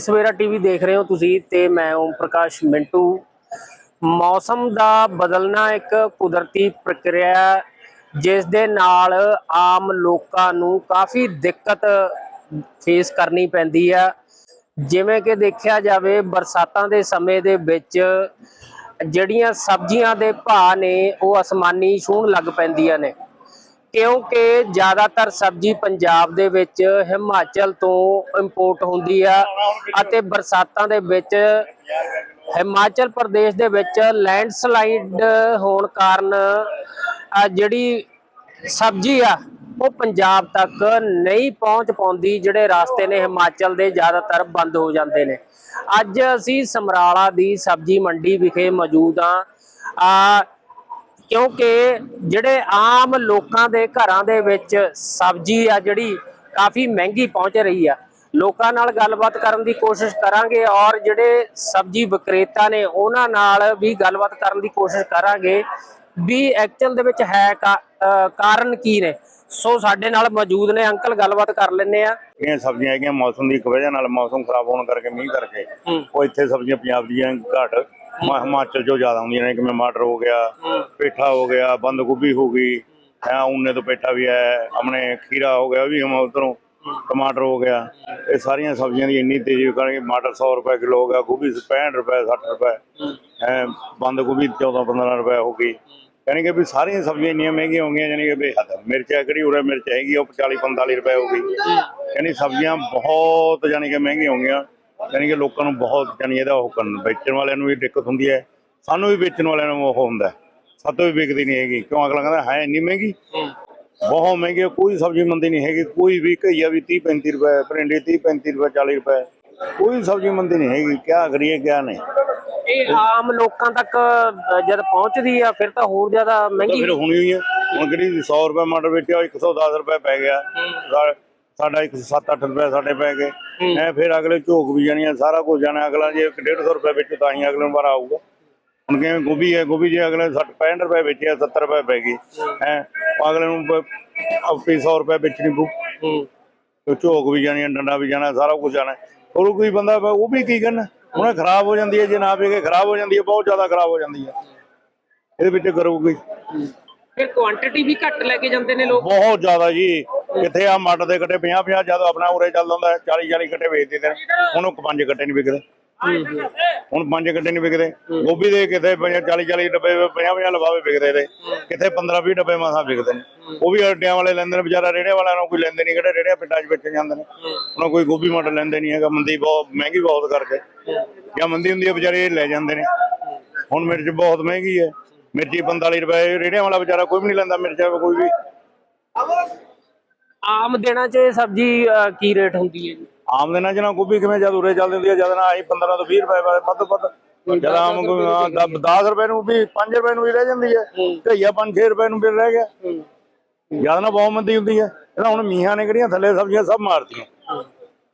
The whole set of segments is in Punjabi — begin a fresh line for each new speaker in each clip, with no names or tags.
ਸਵੇਰਾ ਟੀਵੀ ਦੇਖ ਰਹੇ ਹੋ ਤੁਸੀਂ ਤੇ ਮੈਂ ਓਮ ਪ੍ਰਕਾਸ਼ ਮਿੰਟੂ। ਮੌਸਮ ਦਾ ਬਦਲਣਾ ਇੱਕ ਕੁਦਰਤੀ ਪ੍ਰਕਿਰਿਆ ਜਿਸ ਦੇ ਨਾਲ ਆਮ ਲੋਕਾਂ ਨੂੰ ਕਾਫੀ ਦਿੱਕਤ ਫੇਸ ਕਰਨੀ ਪੈਂਦੀ ਆ ਜਿਵੇਂ ਕਿ ਦੇਖਿਆ ਜਾਵੇ, ਬਰਸਾਤਾਂ ਦੇ ਸਮੇਂ ਦੇ ਵਿੱਚ ਜਿਹੜੀਆਂ ਸਬਜ਼ੀਆਂ ਦੇ ਭਾਅ ਨੇ, ਉਹ ਅਸਮਾਨੀ ਛੂਹਣ ਲੱਗ ਪੈਂਦੀਆਂ ਨੇ। ਕਿਉਂਕਿ ਜ਼ਿਆਦਾਤਰ ਸਬਜ਼ੀ ਪੰਜਾਬ ਦੇ ਵਿੱਚ ਹਿਮਾਚਲ ਤੋਂ ਇੰਪੋਰਟ ਹੁੰਦੀ ਆ ਅਤੇ ਬਰਸਾਤਾਂ ਦੇ ਵਿੱਚ ਹਿਮਾਚਲ ਪ੍ਰਦੇਸ਼ ਦੇ ਵਿੱਚ ਲੈਂਡਸਲਾਈਡ ਹੋਣ ਕਾਰਨ ਜਿਹੜੀ ਸਬਜ਼ੀ ਆ, ਉਹ ਪੰਜਾਬ ਤੱਕ ਨਹੀਂ ਪਹੁੰਚ ਪਾਉਂਦੀ, ਜਿਹੜੇ ਰਸਤੇ ਨੇ ਹਿਮਾਚਲ ਦੇ ਜ਼ਿਆਦਾਤਰ ਬੰਦ ਹੋ ਜਾਂਦੇ ਨੇ। ਅੱਜ ਅਸੀਂ ਸਮਰਾਲਾ ਦੀ ਸਬਜ਼ੀ ਮੰਡੀ ਵਿਖੇ ਮੌਜੂਦ ਆ ਆ ਕਿਉਂਕਿ ਜਿਹੜੇ ਆਮ ਲੋਕਾਂ ਦੇ ਘਰਾਂ ਦੇ ਵਿੱਚ ਸਬਜ਼ੀ ਆ ਜਿਹੜੀ ਕਾਫੀ ਮਹਿੰਗੀ ਪਹੁੰਚ ਰਹੀ ਆ ਲੋਕਾਂ ਨਾਲ ਗੱਲਬਾਤ ਕਰਨ ਦੀ ਕੋਸ਼ਿਸ਼ ਕਰਾਂਗੇ ਔਰ ਜਿਹੜੇ ਸਬਜ਼ੀ ਵਿਕਰੇਤਾ ਨੇ ਉਹਨਾਂ ਨਾਲ ਵੀ ਗੱਲਬਾਤ ਕਰਨ ਦੀ ਕੋਸ਼ਿਸ਼ ਕਰਾਂਗੇ ਵੀ ਐਕਚੁਅਲ ਦੇ ਵਿੱਚ ਹੈ ਕਾਰਨ ਕੀ ਨੇ। ਸੋ ਸਾਡੇ ਨਾਲ ਮੌਜੂਦ ਨੇ ਅੰਕਲ ਗੱਲਬਾਤ ਕਰ ਲੈਣੇ ਆ
ਇਹ ਸਬਜ਼ੀਆਂ ਹੈਗੀਆਂ ਮੌਸਮ ਦੀ ਇੱਕ ਵਜ੍ਹਾ ਨਾਲ ਮੌਸਮ ਖਰਾਬ ਹੋਣ ਕਰਕੇ ਮੀਂਹ ਕਰਕੇ ਉਹ ਇੱਥੇ ਸਬਜ਼ੀਆਂ ਪੰਜਾਬ ਦੀਆਂ ਘੱਟ ਮ- ਹਿਮਾਚਲ ਚੋਂ ਜ਼ਿਆਦਾ ਹੁੰਦੀਆਂ ਨੇ, ਜਿਵੇਂ ਮਟਰ ਹੋ ਗਿਆ, ਪੇਠਾ ਹੋ ਗਿਆ ਬੰਦ ਗੋਭੀ ਹੋ ਗਈ ਹੈ ਉਹਨੇ ਤੋਂ ਪੇਠਾ ਵੀ ਹੈ ਆਪਣੇ ਖੀਰਾ ਹੋ ਗਿਆ, ਉਹ ਵੀ ਹਮ ਉਧਰੋਂ, ਟਮਾਟਰ ਹੋ ਗਿਆ, ਇਹ ਸਾਰੀਆਂ ਸਬਜ਼ੀਆਂ ਦੀ ਇੰਨੀ ਤੇਜ਼ੀ ਕਰਕੇ ਮਟਰ 100 ਰੁਪਏ ਕਿਲੋ ਹੋ ਗਿਆ, ਗੋਭੀ 65 ਰੁਪਏ 60 ਰੁਪਏ ਹੈ ਬੰਦ ਗੋਭੀ 14 15 ਰੁਪਏ ਹੋ ਗਈ, ਯਾਨੀ ਕਿ ਵੀ ਸਾਰੀਆਂ ਸਬਜ਼ੀਆਂ ਇੰਨੀਆਂ ਮਹਿੰਗੀਆਂ ਹੋ ਗਈਆਂ, ਯਾਨੀ ਕਿ ਬੇਹੱਦ ਮਿਰਚ ਹੈ ਕਿਹੜੀ ਉਰੇ ਮਿਰਚ ਹੈਗੀ, ਉਹ 40 45 ਰੁਪਏ ਹੋ ਗਈ, ਯਾਨੀ ਸਬਜ਼ੀਆਂ ਬਹੁਤ ਯਾਨੀ ਕਿ ਮਹਿੰਗੀਆਂ ਹੋ ਗਈਆਂ ਯਾਨੀ ਕਿ ਲੋਕਾਂ ਨੂੰ ਬਹੁਤ ਯਾਨੀ ਇਹਦਾ ਉਹ ਕਰਨ ਵੇਚਣ ਵਾਲਿਆਂ ਨੂੰ ਵੀ ਦਿੱਕਤ ਹੁੰਦੀ ਹੈ। ਸਾਨੂੰ ਵੀ ਵੇਚਣ ਵਾਲਿਆਂ ਨੂੰ ਉਹ ਹੁੰਦਾ। ਸਾਤੋਂ ਵੀ ਵਿਕਦੀ ਨਹੀਂ ਹੈਗੀ। ਕਿਉਂ? ਅਗਲਾ ਕਹਿੰਦਾ ਹੈ ਇੰਨੀ ਮਹਿੰਗੀ? ਬਹੁਤ ਮਹਿੰਗੀ ਕੋਈ ਸਬਜ਼ੀ ਮੰਦੀ ਨਹੀਂ ਹੈਗੀ। ਕੋਈ ਵੀ ਘਈਆ ਵੀ 30 35 ਰੁਪਏ ਭਿੰਡੀ 30 35 ਰੁਪਏ 40 ਰੁਪਏ ਕੋਈ ਸਬਜ਼ੀ ਮੰਦੀ ਨਹੀਂ ਹੈਗੀ। ਕਿਆ ਕਰੀਏ ਕਿਆ ਨਹੀਂ।
ਇਹ ਆਮ ਲੋਕਾਂ ਤੱਕ ਜਦ ਪਹੁੰਚਦੀ ਆ ਫਿਰ ਤਾਂ ਹੋਰ ਜ਼ਿਆਦਾ ਮਹਿੰਗੀ
ਫਿਰ ਹੋਣੀ ਹੋਈ ਹੈ। ਹੁਣ ਕਿਹੜੀ 100 ਰੁਪਏ ਮਟਰ ਵੇਚਿਆ 110 ਰੁਪਏ ਪੈ ਗਿਆ। ਸਾਡਾ 107-8 ਰੁਪਏ ਸਾਡੇ ਪੈ ਗਏ। ਐ ਫਿਰ ਅਗਲੇ ਝੋਕ ਵੀ ਜਾਣੀਆਂ ਸਾਰਾ ਕੁਝ ਜਾਣਾ। ਅਗਲਾ ਜੇ 150 ਰੁਪਏ ਵਿੱਚ ਤਾਂ ਹੀ ਅਗਲੇ ਵਾਰ ਆਊਗਾ। ਹੁਣ ਕਿਵੇਂ ਗੋਭੀ ਹੈ ਗੋਭੀ ਜੇ ਅਗਲੇ 60 65 ਰੁਪਏ ਵੇਚਿਆ 70 ਰੁਪਏ ਪੈ ਗਈ। ਹੈ। ਅਗਲੇ ਨੂੰ ਪ- ਆਪੇ 100 ਰੁਪਏ ਵੇਚਣੀ
ਹੂੰ।
ਤੇ ਝੋਕ ਵੀ ਜਾਣੀਆਂ ਡੰਡਾ ਵੀ ਜਾਣਾ ਸਾਰਾ ਕੁਝ ਜਾਣਾ ਹੋਰ ਕੋਈ ਬੰਦਾ ਉਹ ਵੀ ਕੀ ਕਰਨਾ? ਉਹਨੇ ਖਰਾਬ ਹੋ ਜਾਂਦੀ ਹੈ ਜੇ ਨਾ ਵੇਗੇ ਖਰਾਬ ਹੋ ਜਾਂਦੀ ਹੈ ਬਹੁਤ ਜ਼ਿਆਦਾ ਖਰਾਬ ਹੋ ਜਾਂਦੀ ਹੈ। ਇਹਦੇ ਵਿੱਚ ਕਰੂਗੀ।
ਫਿਰ ਕੁਆਂਟੀਟੀ ਵੀ ਘੱਟ ਲੈ ਕੇ ਜਾਂਦੇ ਨੇ ਲੋਕ।
ਬਹੁਤ ਜ਼ਿਆਦਾ ਜੀ। ਕਿੱਥੇ ਆ ਮੱਟ ਦੇ ਕੱਟੇ 50 50 ਜਦ ਆਪਣਾ ਉਰੇ ਚੱਲਦਾ ਹੁੰਦਾ 40 40 ਕੱਟੇ ਵੇਚਦੇ ਤੇ ਹੁਣ ਪੰਜ ਕੱਟੇ ਨਹੀਂ ਵਿਕਦੇ। ਹੁਣ ਪੰਜ ਕੱਟੇ ਨਹੀਂ ਵਿਕਦੇ। ਗੋਭੀ ਦੇ ਕਿਤੇ 40 40 ਡੱਬੇ 50 50 ਲਵਾਵੇ ਵਿਕਦੇ ਨੇ। ਕਿਤੇ 15 20 ਡੱਬੇ ਮਾਸਾ ਵਿਕਦੇ ਨੇ। ਉਹ ਵੀ ਅੱਡਿਆਂ ਵਾਲੇ ਲੈਂਦੇ ਨੇ, ਵਿਚਾਰਾ ਰੇੜੇ ਵਾਲਿਆਂ ਨੂੰ ਕੋਈ ਲੈਂਦੇ ਨਹੀਂ ਕਿਹੜੇ ਰੇੜਿਆਂ ਪਿੰਡਾਂ 'ਚ ਵੇਚ ਜਾਂਦੇ ਨੇ। ਉਹਨਾਂ ਕੋਈ ਗੋਭੀ ਮਟਰ ਲੈਂਦੇ ਨਹੀਂ ਹੈਗਾ, ਮੰਦੀ ਬਹੁਤ, ਮਹਿੰਗੀ ਬਹੁਤ ਕਰਕੇ। ਜਾਂ ਮੰਦੀ ਹੁੰਦੀ ਹੈ, ਵਿਚਾਰੇ ਇਹ ਲੈ ਜਾਂਦੇ ਨੇ। ਹੁਣ ਮਿਰਚ ਬਹੁਤ ਮਹਿੰਗੀ ਹੈ। ਮਿਰਚੀ 45 ਰੁਪਏ ਰੇੜਿਆਂ ਵਾਲਾ ਵਿਚਾਰਾ ਕੋਈ ਵੀ ਨਹੀਂ ਲੈਂਦਾ ਮਿਰਚ ਕੋਈ ਵੀ।
ਆਮ ਦਿਨਾਂ 'ਚ ਸਬਜ਼ੀ ਅਹ, ਕੀ ਰੇਟ ਹੁੰਦੀ ਹੈ ਜੀ?
ਆਮ ਦਿਨਾਂ ਚ ਨਾ ਗੋਭੀ ਕਿਵੇਂ ਜਦ ਉਰੇ ਚੱਲਦੀ ਹੁੰਦੀ ਹੈ ਜਦ ਨਾ ਆਈ 15 ਤੋਂ 20 ਰੁਪਏ ਵਾਲੇ ਵੱਧ ਵੱਧ। ਜਦ ਆਮ ਕੋਈ 10 ਰੁਪਏ ਨੂੰ ਵੀ 5 ਰੁਪਏ ਨੂੰ ਵੀ ਰਹਿ ਜਾਂਦੀ ਹੈ। ਘਈਆ 5-6 ਰੁਪਏ ਨੂੰ ਵੀ ਰਹਿ ਗਿਆ। ਜਦ ਨਾ ਬਹੁਤ ਮੰਦੀ ਹੁੰਦੀ ਹੈ ਇਹਦਾ ਹੁਣ ਮੀਹਾਂ ਨੇ ਕਿਹੜੀਆਂ ਥੱਲੇ ਸਬਜ਼ੀਆਂ ਸਭ ਮਾਰਤੀਆਂ।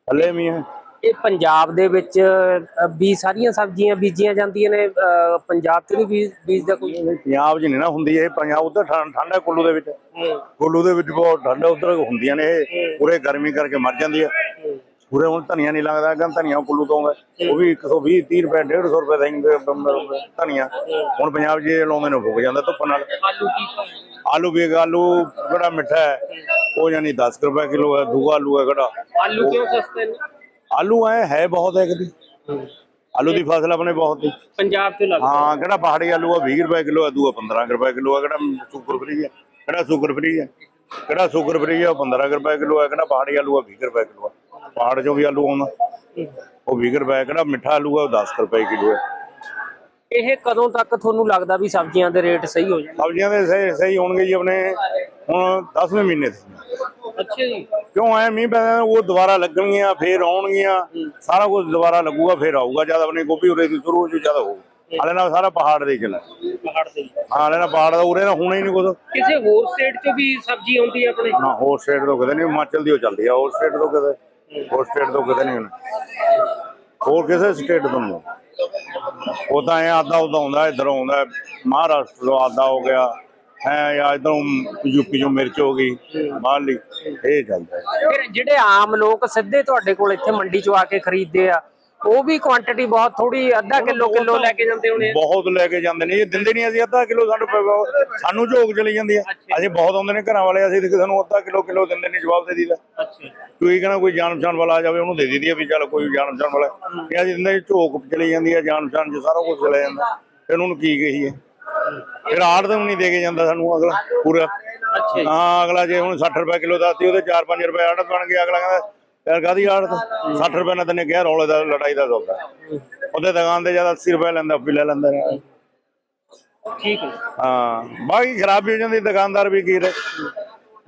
ਥੱਲੇ ਮੀਹਾਂ।
ਇਹ ਪੰਜਾਬ ਦੇ ਵਿੱਚ ਵੀ ਸਾਰੀਆਂ ਸਬਜ਼ੀਆਂ ਬੀਜੀਆਂ ਜਾਂਦੀਆਂ ਨੇ ਪੰਜਾਬ 'ਚ ਨਹੀਂ ਬੀਜ ਬੀਜਦਾ ਕੋਈ?
ਪੰਜਾਬ 'ਚ ਨਹੀਂ ਨਾ ਹੁੰਦੀ ਇਹ। ਪੰਜਾਬ ਉਧਰ ਠੰਡ ਕੁੱਲੂ ਦੇ ਵਿੱਚ। ਕੁੱਲੂ ਦੇ ਵਿੱਚ ਬਹੁਤ ਠੰਡ ਉਧਰ ਹੁੰਦੀਆਂ ਨੇ ਇਹ। ਪੂਰੇ ਗਰਮੀ ਕਰਕੇ ਮਰ ਜਾਂਦੀ ਹੈ। ਪੂਰੇ ਹੁਣ ਧਨੀਆ ਨਹੀਂ ਲੱਗਦਾ ਗਾ ਧਨੀਆ ਕੁੱਲੂ ਤੋਂ ਉਹ ਵੀ 120 30 ਰੁਪਏ 150 ਰੁਪਏ ਦਾ ਧਨੀਆ। ਹੁਣ ਪੰਜਾਬ 'ਚ ਲਾਉਂਦੇ ਨੇ ਫੁੱਕ ਜਾਂਦਾ ਧੁੱਪ ਨਾਲ।
ਆਲੂ ਕੀ
ਆਲੂ ਵੀ ਆਲੂ ਜਿਹੜਾ ਮਿੱਠਾ ਹੈ? ਉਹ ਯਾਨੀ 10 ਕੁ ਰੁਪਏ ਕਿਲੋ ਹੈ ਦੂਆ ਆਲੂ ਹੈ ਕਿਹੜਾ?
ਆਲੂ ਕਿਉਂ ਸਸਤੇ ਨੇ?
ਆਲੂ ਐ ਹੈ ਬਹੁਤ ਹੈ। ਕਦੀ ਆਲੂ ਦੀ ਫਸਲ ਆਪਣੇ ਬਹੁਤ ਹੀ
ਪੰਜਾਬ 'ਚ ਲੱਗਦਾ।
ਹਾਂ ਕਿਹੜਾ ਪਹਾੜੀ ਆਲੂ ਆ 20 ਰੁਪਏ ਕਿਲੋ ਆ ਦੂਆ 15 ਰੁਪਏ ਕਿਲੋ ਆ ਕਿਹੜਾ ਸ਼ੂਗਰ ਫਰੀ ਹੈ ਕਿਹੜਾ ਸ਼ੂਗਰ ਫਰੀ ਹੈ ਕਿਹੜਾ ਸ਼ੂਗਰ ਫਰੀ ਉਹ 15 ਰੁਪਏ ਕਿਲੋ ਹੈ ਕਿਹੜਾ ਪਹਾੜੀ ਆਲੂ ਆ 20 ਰੁਪਏ ਕਿਲੋ ਆ। ਪਹਾੜ ਚੋਂ ਵੀ ਆਲੂ ਆਉਂਦਾ। ਉਹ 20 ਰੁਪਏ ਕਿਹੜਾ ਮਿੱਠਾ ਆਲੂ ਆ ਉਹ 10 ਰੁਪਏ ਕਿਲੋ ਹੈ
ਇਹ ਕਦੋਂ ਤੱਕ ਤੁਹਾਨੂੰ ਲੱਗਦਾ ਵੀ ਸਬਜ਼ੀਆਂ ਦੇ ਰੇਟ ਸਹੀ ਹੋ ਜਾਣ?
ਸਬਜ਼ੀਆਂ ਦੇ ਸਹੀ ਸਹੀ ਹੋਣਗੇ ਜੀ ਆਪਣੇ ਹੁਣ 10ਵੇਂ ਮਹੀਨੇ ਤੇ।
ਅੱਛਾ ਜੀ।
ਕਿਉਂ ਐ ਮੀਂਹ ਪੈਂਦਾ ਉਹ ਦੁਬਾਰਾ ਲੱਗਣਗੀਆਂ ਫੇਰ ਆਉਣਗੀਆਂ ਸਾਰਾ ਕੁਝ ਦੁਬਾਰਾ ਲੱਗੂਗਾ ਫੇਰ ਆਊਗਾ ਜਦ ਆਪਣੀ ਗੋਭੀ ਉਰੇ ਦੀ ਸ਼ੁਰੂ ਹੋ ਜੂ ਜਦ ਹੋਊ। ਹਾਲੇ ਨਾਲ ਸਾਰਾ ਪਹਾੜ ਦੇ ਚੱਲ
ਪਹਾੜ ਦੇ
ਹਾਂ ਹਾਲੇ ਨਾਲ ਪਹਾੜ ਦਾ ਉਰੇ ਨਾ ਹੋਣਾ ਹੀ ਨਹੀਂ ਕੁਝ
ਕਿਸੇ ਹੋਰ ਸਟੇਟ 'ਚ ਵੀ ਸਬਜ਼ੀ ਆਉਂਦੀ ਹੈ ਆਪਣੇ?
ਨਾ ਹੋਰ ਸਟੇਟ ਤੋਂ ਕਿਤੇ ਨਹੀਂ ਹਿਮਾਚਲ ਦੀ ਉਹ ਚੱਲਦੀ ਆ ਹੋਰ ਸਟੇਟ ਤੋਂ ਕਿਤੇ ਹੋਰ ਸਟੇਟ ਤੋਂ ਕਿਤੇ ਨਹੀਂ ਹੋਰ ਕਿਸੇ ਸਟੇਟ ਤੋਂ ਨਹੀਂ। ਉਹ ਤਾਂ ਐ ਆਦਾ ਉਦਾ ਆਉਂਦਾ ਇੱਧਰ ਆਉਂਦਾ ਮਹਾਰਾਸ਼ਟਰ ਤੋਂ ਆਦਾ ਹੋ ਗਿਆ। ਹੈ ਜਾਂ ਇਧਰੋਂ ਯੂਪੀ ਚੋਂ ਮਿਰਚ ਹੋ ਗਈ ਬਾਹਰਲੀ ਇਹ ਚੱਲਦਾ ਹੈ।
ਫਿਰ ਜਿਹੜੇ ਆਮ ਲੋਕ ਸਿੱਧੇ ਤੁਹਾਡੇ ਕੋਲ ਇੱਥੇ ਮੰਡੀ 'ਚੋਂ ਆ ਕੇ ਖਰੀਦਦੇ ਆ ਉਹ ਵੀ ਕੁਆਂਟੀਟੀ ਬਹੁਤ ਥੋੜੀ ਅੱਧਾ ਕਿਲੋ ਕਿਲੋ ਲੈ ਕੇ ਜਾਂਦੇ ਹੋਣੇ ਆ।
ਬਹੁਤ ਲੈ ਕੇ ਜਾਂਦੇ ਨੇ ਇਹ ਦਿੰਦੇ ਨਹੀਂ ਅਸੀਂ ਅੱਧਾ ਕਿਲੋ ਸਾਨੂੰ ਪ- ਸਾਨੂੰ ਝੋਕ ਚਲੀ ਜਾਂਦੀ ਹੈ ਅਸੀਂ ਬਹੁਤ ਆਉਂਦੇ ਨੇ ਘਰਾਂ ਵਾਲੇ ਅਸੀਂ ਤੇ ਸਾਨੂੰ ਅੱਧਾ ਕਿਲੋ ਕਿਲੋ ਦਿੰਦੇ ਨੇ ਜਵਾਬ ਦੇ ਦੀਦਾ
ਅੱਛਾ।
ਕੋਈ ਕਹਿੰਦਾ ਕੋਈ ਜਾਣ ਪਛਾਣ ਵਾਲਾ ਆ ਜਾਵੇ ਉਹਨੂੰ ਦੇ ਦੀਦੀ ਆ ਵੀ ਚੱਲ ਕੋਈ ਜਾਣ ਪਛਾਣ ਵਾਲਾ। ਇਹ ਅਸੀਂ ਦਿੰਦੇ ਝੋਕ ਚਲੀ ਜਾਂਦੀ ਹੈ ਜਾਣ ਪਛਾਣ ਚ ਸਾਰਾ ਕੁਝ ਚਲਾ ਜਾਂਦਾ। ਫਿਰ ਉਹਨਾਂ ਕੀ ਕਹੀਏ? ਫਿਰ ਆੜ ਤਾਂ ਨਹੀਂ ਦੇ ਕੇ ਜਾਂਦਾ ਸਾਨੂੰ ਅਗਲਾ ਪੂਰਾ।
ਅੱਛਾ।
ਹਾਂ ਅਗਲਾ ਜੇ ਹੁਣ 60 ਰੁਪਏ ਕਿਲੋ ਦੱਸਦੀ ਉਹਦੇ 4-5 ਰੁਪਏ ਆੜਤ ਬਣ ਗਿਆ ਅਗਲਾ ਕਹਿੰਦਾ ਯਾਰ ਕਾਦੀ ਆੜਤ 60 ਰੁਪਏ ਨਾਲ ਤੈਨੇ ਕਿਹਾ ਰੌਲੇ ਦਾ ਲੜਾਈ ਦਾ ਸੌਦਾ। ਉਹਦੇ ਦੁਕਾਨ ਤੇ ਜਦ 80 ਰੁਪਏ ਲੈਂਦਾ ਵੀ ਲੈ ਲੈਂਦਾ।
ਠੀਕ ਹੈ।
ਹਾਂ ਬਾਕੀ ਖਰਾਬੀ ਹੋ ਜਾਂਦੀ ਦੁਕਾਨਦਾਰ ਵੀ ਕੀ ਰੇ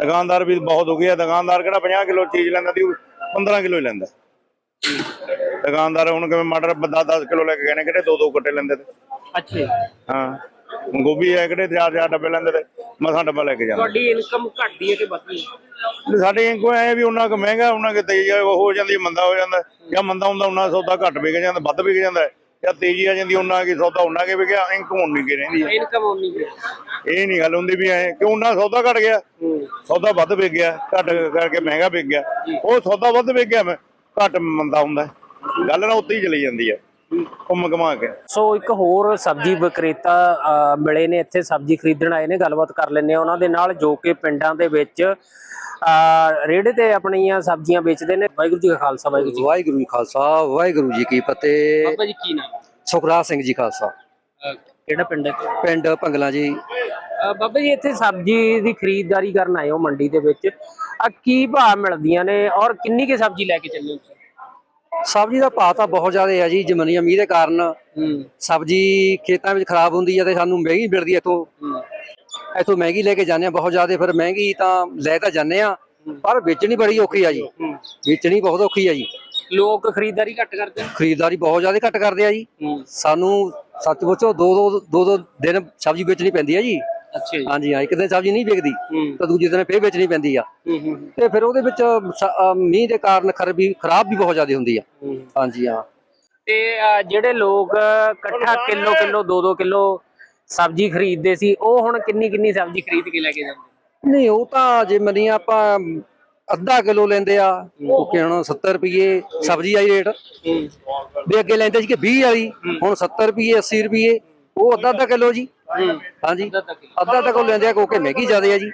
ਦੁਕਾਨਦਾਰ ਵੀ ਬਹੁਤ ਹੋ ਗਿਆ ਦੁਕਾਨਦਾਰ ਕਿਹੜਾ 50 ਕਿਲੋ ਚੀਜ਼ ਲੈਂਦਾ ਦੀ 15 ਕਿਲੋ ਹੀ ਲੈਂਦਾ। ਦੁਕਾਨਦਾਰ ਹੁਣ ਕਿਵੇਂ ਮਟਰ 10-10 ਕਿਲੋ ਲੈ ਕੇ ਗਏ ਨੇ ਕਿਹੜੇ ਦੋ ਦੋ ਕੱਟੇ ਲੈਂਦੇ ਤੇ।
ਅੱਛਾ।
ਹਾਂ। ਗੋਭੀ ਹੈ ਕਿਹੜੇ ਚਾਰ ਚਾਰ ਡੱਬੇ ਲੈਂਦੇ ਤੇ ਮਸਾਂ ਡੱਬਾ ਲੈ ਕੇ ਜਾਂਦੇ।
ਤੁਹਾਡੀ ਇਨਕਮ ਘਟਦੀ ਹੈ ਕਿ ਵੱਧਦੀ ਹੈ?
ਤੇ ਸਾਡੇ ਕੋਈ ਐ ਵੀ ਉਹਨਾਂ ਕੁ ਮਹਿੰਗਾ ਉਹਨਾਂ ਕਿ ਤੇਜ਼ ਉਹ ਹੋ ਜਾਂਦੀ ਮੰਦਾ ਹੋ ਜਾਂਦਾ। ਜਾਂ ਮੰਦਾ ਹੁੰਦਾ ਉਹਨਾਂ ਸੌਦਾ ਘੱਟ ਵਿਕ ਜਾਂਦਾ ਵੱਧ ਵਿਕ ਜਾਂਦਾ। ਹੈ। ਜਾਂ ਤੇਜ਼ੀ ਆ ਜਾਂਦੀ ਉਹਨਾਂ ਕੀ ਸੌਦਾ ਉਹਨਾਂ ਕੇ ਵਿਕਿਆ ਇਨਕਮ ਉਨੀ ਕੀ ਰਹਿੰਦੀ ਹੈ।
ਇਨਕਮ ਉਨੀ ਹੈ।
ਇਹ ਨਹੀਂ ਗੱਲ ਹੁੰਦੀ ਵੀ ਐ ਕਿ ਉਹਨਾਂ ਸੌਦਾ ਘਟ ਗਿਆ? ਸੌਦਾ ਵੱਧ ਵਿਕ ਗਿਆ ਘੱਟ ਕਰਕੇ ਮਹਿੰਗਾ ਵਿਕ ਗਿਆ। ਉਹ ਸੌਦਾ ਵੱਧ ਵਿਕ ਗਿਆ ਮੈਂ ਘੱਟ ਮੰਦਾ ਹੁੰਦਾ। ਹੈ। ਗੱਲ ਨਾ ਉੱਤੇ ਹੀ ਚਲੀ ਜਾਂਦੀ ਹੈ। ਘੁੰਮ ਘਮਾ ਕੇ।
ਸੋ ਇੱਕ ਹੋਰ ਸਬਜ਼ੀ ਵਿਕਰੇਤਾ ਮਿਲੇ ਨੇ ਇੱਥੇ ਸਬਜ਼ੀ ਖਰੀਦਣ ਆਏ ਨੇ ਗੱਲਬਾਤ ਕਰ ਲੈਂਦੇ ਆ ਉਹਨਾਂ ਦੇ ਨਾਲ ਜੋ ਕਿ ਪਿੰਡਾਂ ਦੇ ਵਿੱਚ ਅ, ਰੇਹੜੇ ਤੇ ਆਪਣੀਆਂ ਸਬਜ਼ੀਆਂ ਵੇਚਦੇ ਨੇ। ਵਾਹਿਗੁਰੂ ਜੀ ਕਾ ਖਾਲਸਾ ਵਾਹਿਗੁਰੂ ਜੀ
ਵਾਹਿਗੁਰੂ ਜੀ ਖਾਲਸਾ ਵਾਹਿਗੁਰੂ ਜੀ ਕੀ ਫਤਿਹ।
ਬਾਬਾ ਜੀ ਕੀ ਨਾਮ
ਸੁਖਰਾਜ ਸਿੰਘ ਜੀ ਖਾਲਸਾ।
ਕਿਹੜਾ ਪਿੰਡ ਹੈ?
ਪਿੰਡ ਭੰਗਲਾ ਜੀ।
ਬਾਬਾ ਜੀ ਇੱਥੇ ਸਬਜ਼ੀ ਦੀ ਖਰੀਦਦਾਰੀ ਕਰਨ ਆਏ ਹੋ ਮੰਡੀ ਦੇ ਵਿੱਚ। ਆ ਕੀ ਭਾਅ ਮਿਲਦੀਆਂ ਨੇ ਔਰ ਕਿੰਨੀ ਕੀ ਸਬਜ਼ੀ ਲੈ ਕੇ ਚੱਲੇ ਹੋ?
ਸਬਜ਼ੀ ਦਾ ਭਾਅ ਤਾਂ ਬਹੁਤ ਜ਼ਿਆਦਾ ਹੈ ਜੀ ਜਮਨੀਆ ਮੀਂਹ ਦੇ ਕਾਰਨ। ਸਬਜ਼ੀ ਖੇਤਾਂ ਵਿੱਚ ਖਰਾਬ ਹੁੰਦੀ ਹੈ ਤੇ ਸਾਨੂੰ ਮਹਿੰਗੀ ਮਿਲਦੀ ਹੈ ਇੱਥੋਂ।
ਹੂੰ।
ਇੱਥੋਂ ਮਹਿੰਗੀ ਲੈ ਕੇ ਜਾਂਦੇ ਆ ਬਹੁਤ ਜ਼ਿਆਦਾ ਫਿਰ ਮਹਿੰਗੀ ਤਾਂ ਲੈ ਤਾਂ ਜਾਂਦੇ ਆ ਪਰ ਵੇਚਣੀ ਬੜੀ ਔਖੀ ਆ ਜੀ। ਵੇਚਣੀ ਬਹੁਤ ਔਖੀ ਆ ਜੀ।
ਲੋਕ ਖਰੀਦਦਾਰੀ ਘੱਟ ਕਰਦੇ ਨੇ?
ਖਰੀਦਦਾਰੀ ਬਹੁਤ ਜ਼ਿਆਦਾ ਘੱਟ ਕਰਦੇ ਆ ਜੀ। ਸਾਨੂੰ ਸੱਚ ਪੁੱਛੋ ਦੋ ਦੋ ਦੋ ਦੋ ਦਿਨ ਸਬਜ਼ੀ ਵੇਚਣੀ ਪੈਂਦੀ ਆ ਜੀ।
ਅੱਛਾ ਜੀ।
ਹਾਂਜੀ ਹਾਂ ਇੱਕ ਦਿਨ ਸਬਜ਼ੀ ਨਹੀਂ ਵਿਕਦੀ ਤਾਂ ਦੂਜੇ ਦਿਨ ਫੇਰ ਵੇਚਣੀ ਪੈਂਦੀ ਆ। ਤੇ ਫਿਰ ਉਹਦੇ ਵਿੱਚ ਮੀਂਹ ਦੇ ਕਾਰਨ ਖਰਬੀ ਖਰਾਬ ਵੀ ਬਹੁਤ ਜ਼ਿਆਦਾ ਹੁੰਦੀ ਆ। ਹਾਂਜੀ ਹਾਂ।
ਤੇ ਜਿਹੜੇ ਲੋਕ ਇਕੱਠਾ ਕਿਲੋ ਕਿਲੋ 2-2 ਕਿਲੋ ਸਬਜ਼ੀ ਖਰੀਦਦੇ ਸੀ ਉਹ ਹੁਣ ਕਿੰਨੀ ਕਿੰਨੀ ਸਬਜ਼ੀ ਖਰੀਦ ਕੇ ਲੈ ਕੇ ਜਾਂਦੇ?
ਨਹੀਂ ਉਹ ਤਾਂ ਜੇ ਮੰਨੀ ਆਪਾਂ ਅੱਧਾ ਕਿਲੋ ਲੈਂਦੇ ਆ ਉਹ ਕਿ ਹੁਣ 70 ਰੁਪਏ ਸਬਜ਼ੀ ਆਈ ਰੇਟ। ਵੀ ਅੱਗੇ ਲੈਂਦੇ ਸੀ ਕਿ 20 ਵਾਲੀ ਹੁਣ 70 ਰੁਪਏ 80 ਰੁਪਏ ਉਹ ਅੱਧਾ ਅੱਧਾ ਕਿਲੋ ਜੀ। ਹਾਂਜੀ।
ਅੱਧਾ ਅੱਧਾ ਕਿਲੋ
ਲੈਂਦੇ ਆ ਕਿਉਂਕਿ ਮਹਿੰਗੀ ਜ਼ਿਆਦੇ ਆ ਜੀ।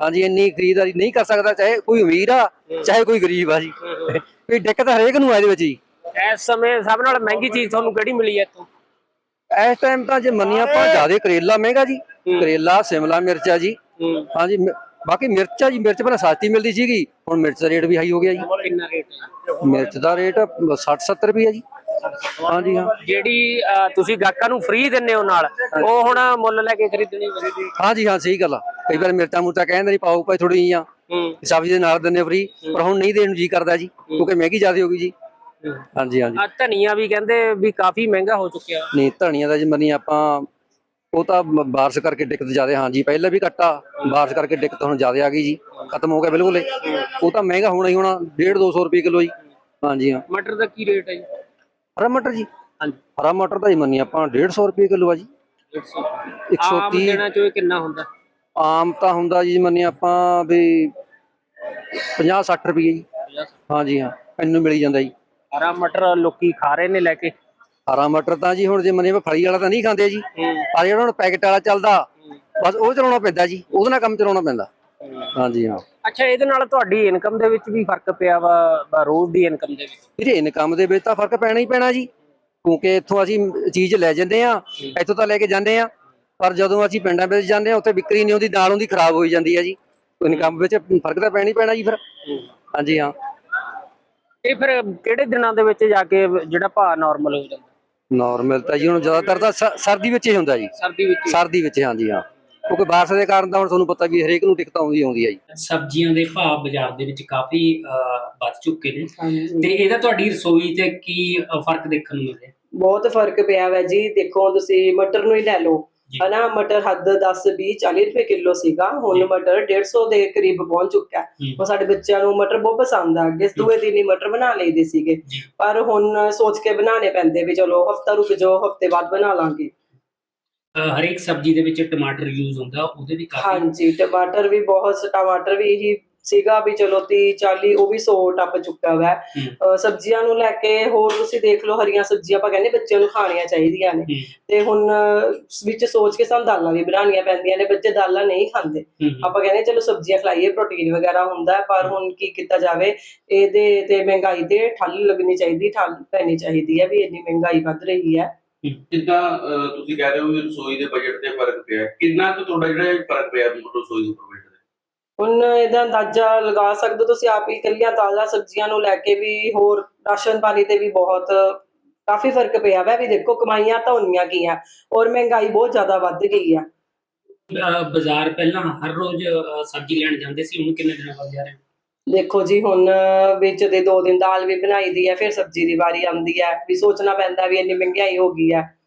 ਹਾਂਜੀ ਇੰਨੀ ਖਰੀਦਦਾਰੀ ਨਹੀਂ ਕਰ ਸਕਦਾ ਚਾਹੇ ਕੋਈ ਅਮੀਰ ਆ ਚਾਹੇ ਕੋਈ ਗਰੀਬ ਆ ਜੀ। ਵੀ ਦਿੱਕਤ ਹਰੇਕ ਨੂੰ ਆ ਇਹਦੇ ਵਿੱਚ ਜੀ।
ਇਸ ਸਮੇਂ ਸਭ ਨਾਲ ਮਹਿੰਗੀ ਚੀਜ਼ ਤੁਹਾਨੂੰ ਕਿਹੜੀ ਮਿਲੀ ਹੈ ਇੱਥੋਂ?
ਇਸ ਟਾਈਮ ਤਾਂ ਜੇ ਮੰਨੀ ਆਪਾਂ ਜ਼ਿਆਦਾ ਕਰੇਲਾ ਮਹਿੰਗਾ ਜੀ। ਕਰੇਲਾ ਸ਼ਿਮਲਾ ਮਿਰਚ ਆ ਜੀ। ਹਾਂਜੀ ਬਾਕੀ ਮਿਰਚ ਆ ਜੀ ਮਿਰਚ ਪਹਿਲਾਂ ਸਸਤੀ ਮਿਲਦੀ ਸੀਗੀ ਹੁਣ ਮਿਰਚ ਦਾ ਰੇਟ ਵੀ ਹਾਈ ਹੋ ਗਿਆ ਜੀ।
ਕਿੰਨਾ ਰੇਟ ਹੈ
ਮਿਰਚ ਦਾ ਰੇਟ 60 70 ਰੁਪਏ ਜੀ। ਹਾਂਜੀ ਹਾਂ।
ਜਿਹੜੀ ਅਹ, ਤੁਸੀਂ ਗਾਹਕਾਂ ਨੂੰ ਫ੍ਰੀ ਦਿੰਦੇ ਹੋ ਨਾਲ ਉਹ ਹੁਣ ਮੁੱਲ ਲੈ ਕੇ ਖਰੀਦਣੀ ਪੈਂਦੀ।
ਹਾਂਜੀ ਹਾਂ ਸਹੀ ਗੱਲ ਆ। ਕਈ ਵਾਰ ਮਿਰਚਾਂ ਮੁਰਚਾਂ ਕਹਿੰਦੇ ਨਹੀਂ ਪਾਓ ਭਾਈ ਥੋੜੀ ਜੀਆਂ
ਹੂੰ।
ਸਬਜ਼ੀ ਦੇ ਨਾਲ ਦਿੰਦੇ ਫਰੀ ਪਰ ਹੁਣ ਨਹੀਂ ਦੇਣ ਨੂੰ ਜੀ ਕਰਦਾ ਜੀ ਕਿਉਂਕਿ ਮਹਿੰਗੀ ਜ਼ਿਆਦਾ ਹੋ ਗਈ ਜੀ। ਹਾਂਜੀ ਹਾਂਜੀ।
ਆ ਧਨੀਆ ਵੀ ਕਹਿੰਦੇ ਵੀ ਕਾਫੀ ਮਹਿੰਗਾ ਹੋ ਚੁੱਕਿਆ।
ਨਹੀਂ ਧਨੀਆ ਦਾ ਜੀ ਮੰਨੀ ਆਪਾਂ ਉਹ ਤਾਂ ਮ- ਬਾਰਿਸ਼ ਕਰਕੇ ਦਿੱਕਤ ਜ਼ਿਆਦਾ ਹਾਂਜੀ ਪਹਿਲਾਂ ਵੀ ਕੱਟਾ ਬਾਰਿਸ਼ ਕਰਕੇ ਦਿੱਕਤ ਹੁਣ ਜ਼ਿਆਦਾ ਆ ਗਈ ਜੀ। ਖਤਮ ਹੋ ਗਿਆ ਬਿਲਕੁਲ ਹੀ। ਉਹ ਤਾਂ ਮਹਿੰਗਾ ਹੋਣਾ ਹੀ ਹੋਣਾ 1.5 200 ਰੁਪਏ ਕਿਲੋ ਜੀ। ਹਾਂਜੀ ਹਾਂ।
ਮਟਰ ਦਾ ਕੀ ਰੇਟ ਹੈ ਜੀ?
ਹਰਾ ਮਟਰ ਜੀ?
ਹਾਂਜੀ।
ਹਰਾ ਮਟਰ ਦਾ ਹੀ ਮੰਨੀ ਆਪਾਂ 150 ਰੁਪਏ ਕਿਲੋ ਆ ਜੀ।
130 ਆਮ
130
ਦੇਣਾ ਚੋ ਇਹ ਕਿੰਨਾ ਹੁੰਦਾ?
ਆਮ ਤਾਂ ਹੁੰਦਾ ਜੀ ਮੰਨੀ ਆਪਾਂ ਵੀ 50 60 ਰੁਪਏ ਜੀ।
50
ਹਾਂਜੀ ਹਾਂ ਇਹਨੂੰ ਮਿਲ ਹੀ ਜਾਂਦਾ ਜੀ।
ਹਰਾ ਮਟਰ ਲੋਕੀ ਖਾ ਰਹੇ ਨੇ ਲੈ ਕੇ।
ਹਰਾ ਮਟਰ ਤਾਂ ਜੀ ਹੁਣ ਜੇ ਮੰਨੀ ਆਪਾਂ ਫਲੀ ਵਾਲਾ ਤਾਂ ਨਹੀਂ ਖਾਂਦੇ ਜੀ।
ਹੂੰ।
ਪਰ ਜਿਹੜਾ ਹੁਣ ਪੈਕਟ ਵਾਲਾ ਚੱਲਦਾ ਬਸ ਉਹ ਚਲਾਉਣਾ ਪੈਂਦਾ ਜੀ ਉਹਦੇ ਨਾਲ ਕੰਮ ਚਲਾਉਣਾ ਪੈਂਦਾ। ਹਾਂਜੀ ਹਾਂ।
ਅੱਛਾ ਇਹਦੇ ਨਾਲ ਤੁਹਾਡੀ ਇਨਕਮ ਦੇ ਵਿੱਚ ਵੀ ਫ਼ਰਕ ਪਿਆ ਵਾ ਰੋਜ਼ ਦੀ ਇਨਕਮ ਦੇ ਵਿੱਚ?
ਵੀਰੇ ਇਨਕਮ ਦੇ ਵਿੱਚ ਤਾਂ ਫ਼ਰਕ ਪੈਣਾ ਹੀ ਪੈਣਾ ਜੀ ਕਿਉਂਕਿ ਇੱਥੋਂ ਅਸੀਂ ਚੀਜ਼ ਲੈ ਜਾਂਦੇ ਆ ਇੱਥੋਂ ਤਾਂ ਲੈ ਕੇ ਜਾਂਦੇ ਆ ਪਰ ਜਦੋਂ ਅਸੀਂ ਪਿੰਡਾਂ ਵਿੱਚ ਜਾਂਦੇ ਆ ਉੱਥੇ ਵਿਕਰੀ ਨਹੀਂ ਹੁੰਦੀ ਨਾਲ ਹੁੰਦੀ ਖਰਾਬ ਹੋਈ ਜਾਂਦੀ ਹੈ ਜੀ। ਇਨਕਮ ਵਿੱਚ ਫ਼ਰਕ ਤਾਂ ਪੈਣਾ ਹੀ ਪੈਣਾ ਜੀ ਫਿਰ। ਹਾਂਜੀ ਹਾਂ।
ਇਹ ਫਿਰ ਕਿਹੜੇ ਦਿਨਾਂ ਦੇ ਵਿੱਚ ਜਾ ਕੇ ਜਿਹੜਾ ਭਾਅ ਨਾਰਮਲ ਹੋ ਜਾਂਦਾ?
ਨਾਰਮਲ ਤਾਂ ਜੀ ਹੁਣ ਜ਼ਿਆਦਾਤਰ ਤਾਂ ਸਰਦੀ ਵਿੱਚ ਹੀ ਹੁੰਦਾ ਜੀ।
ਸਰਦੀ ਵਿੱਚ?
ਸਰਦੀ ਵਿੱਚ ਹਾਂਜੀ ਹਾਂ। ਕਿਉਂਕਿ ਬਾਰਿਸ਼ ਦੇ ਕਾਰਨ ਤਾਂ ਹੁਣ ਤੁਹਾਨੂੰ ਪਤਾ ਵੀ ਹਰੇਕ ਨੂੰ ਦਿੱਕਤ ਆਉਂਦੀ ਆਉਂਦੀ ਹੈ ਜੀ।
ਸਬਜ਼ੀਆਂ ਦੇ ਭਾਅ ਬਾਜ਼ਾਰ ਦੇ ਵਿੱਚ ਕਾਫੀ ਅਹ, ਵੱਧ ਚੁੱਕੇ ਨੇ। ਤੇ ਇਹਦਾ ਤੁਹਾਡੀ ਰਸੋਈ ਤੇ ਕੀ ਫ਼ਰਕ ਦੇਖਣ ਨੂੰ ਮਿਲਿਆ?
ਬਹੁਤ ਫ਼ਰਕ ਪਿਆ ਵੈ ਜੀ। ਦੇਖੋ ਤੁਸੀਂ ਮਟਰ ਨੂੰ ਹੀ ਲੈ ਲਓ।
ਜੀ।
ਹਨਾ ਮਟਰ ਹੱਦ 10 20 40 ਰੁਪਏ ਕਿਲੋ ਸੀਗਾ। ਹੁਣ ਮਟਰ 150 ਦੇ ਕਰੀਬ ਪਹੁੰਚ ਚੁੱਕਾ। ਹੈ।
ਹੂੰ।
ਉਹ ਸਾਡੇ ਬੱਚਿਆਂ ਨੂੰ ਮਟਰ ਬਹੁਤ ਪਸੰਦ ਆ। ਅੱਗੇ ਦੂਏ ਦਿਨ ਹੀ ਮਟਰ ਬਣਾ ਲਈਦੇ ਸੀਗੇ।
ਜੀ।
ਪਰ ਹੁਣ ਸੋਚ ਕੇ ਬਣਾਉਣੇ ਪੈਂਦੇ ਵੀ ਚਲੋ ਹਫਤਾ ਰੁਕ ਜਾਓ ਹਫ਼ਤੇ ਬਾਅਦ ਬਣਾ ਲਾਂਗੇ।
ਹਰੇਕ ਸਬਜ਼ੀ ਦੇ ਵਿੱਚ ਟਮਾਟਰ ਯੂਜ਼ ਹੁੰਦਾ ਉਹਦੇ ਵੀ ਕਾਫੀ
ਹਾਂਜੀ ਟਮਾਟਰ ਵੀ ਬਹੁਤ ਟਮਾਟਰ ਵੀ ਇਹੀ ਸੀਗਾ ਵੀ ਚਲੋ 30 40 ਉਹ ਵੀ 100 ਟੱਪ ਚੁੱਕਾ ਵਾ। ਸਬਜ਼ੀਆਂ ਨੂੰ ਲੈ ਕੇ ਹੋਰ ਤੁਸੀਂ ਦੇਖ ਲਓ ਹਰੀਆਂ ਸਬਜ਼ੀਆਂ ਆਪਾਂ ਕਹਿੰਦੇ ਬੱਚਿਆਂ ਨੂੰ ਖਾਣੀਆਂ ਚਾਹੀਦੀਆਂ ਨੇ। ਤੇ ਹੁਣ ਵਿੱਚ ਸੋਚ ਕੇ ਸਾਨੂੰ ਦਾਲਾਂ ਵੀ ਬਣਾਉਣੀਆਂ ਪੈਂਦੀਆਂ ਨੇ ਬੱਚੇ ਦਾਲਾਂ ਨਹੀਂ ਖਾਂਦੇ। ਆਪਾਂ ਕਹਿੰਦੇ ਚਲੋ ਸਬਜ਼ੀਆਂ ਖਲਾਈਏ ਪ੍ਰੋਟੀਨ ਵਗੈਰਾ ਹੁੰਦਾ ਹੈ, ਪਰ ਹੁਣ ਕੀ ਕੀਤਾ ਜਾਵੇ ਇਹਦੇ ਤੇ ਮਹਿੰਗਾਈ ਤੇ ਠੱਲ ਲੱਗਣੀ ਚਾਹੀਦੀ ਠੱਲ ਪੈਣੀ ਚਾਹੀਦੀ ਹੈ ਵੀ ਇੰਨੀ ਮਹਿੰਗਾਈ ਵੱਧ ਰਹੀ ਹੈ।
ਜਿੱਦਾਂ ਤੁਸੀਂ ਕਹਿ ਰਹੇ ਹੋ ਵੀ ਰਸੋਈ ਦੇ ਬਜਟ ਤੇ ਫ਼ਰਕ ਪਿਆ। ਕਿੰਨਾ ਕੁ ਤੁਹਾਡਾ ਜਿਹੜਾ ਫ਼ਰਕ ਪਿਆ ਵੀ ਰਸੋਈ ਦੇ ਬਜਟ ਦੇ
ਹੁਣ ਇਹਦਾ ਅੰਦਾਜ਼ਾ ਲਗਾ ਸਕਦੇ ਹੋ ਤੁਸੀਂ ਆਪ ਹੀ ਇਕੱਲੀਆਂ ਤਾਜ਼ਾ ਸਬਜ਼ੀਆਂ ਨੂੰ ਲੈ ਕੇ ਵੀ ਹੋਰ ਰਾਸ਼ਨ ਪਾਣੀ ਤੇ ਵੀ ਬਹੁਤ ਕਾਫੀ ਫ਼ਰਕ ਪਿਆ ਵਾ ਵੀ ਦੇਖੋ ਕਮਾਈਆਂ ਤਾਂ ਹੁੰਦੀਆਂ ਕੀਆਂ ਔਰ ਮਹਿੰਗਾਈ ਬਹੁਤ ਜ਼ਿਆਦਾ ਵੱਧ ਗਈ ਆ
ਬਾਜ਼ਾਰ ਪਹਿਲਾਂ ਹਰ ਰੋਜ਼ ਸਬਜ਼ੀ ਲੈਣ ਜਾਂਦੇ ਸੀ ਹੁਣ ਕਿੰਨੇ ਦਿਨਾਂ ਬਾਅਦ ਜਾ ਰਹੇ ਹੋ?
ਦੇਖੋ ਜੀ, ਹੁਣ ਵਿੱਚ ਦੇ ਦੋ ਦਿਨ ਦਾਲ ਵੀ ਬਣਾਈ ਦੀ ਹੈ, ਫਿਰ ਸਬਜ਼ੀ ਦੀ ਵਾਰੀ ਆਉਂਦੀ ਹੈ। ਵੀ ਸੋਚਣਾ ਪੈਂਦਾ ਵੀ ਇੰਨੀ ਮਹਿੰਗਾਈ ਹੋ ਗਈ ਹੈ।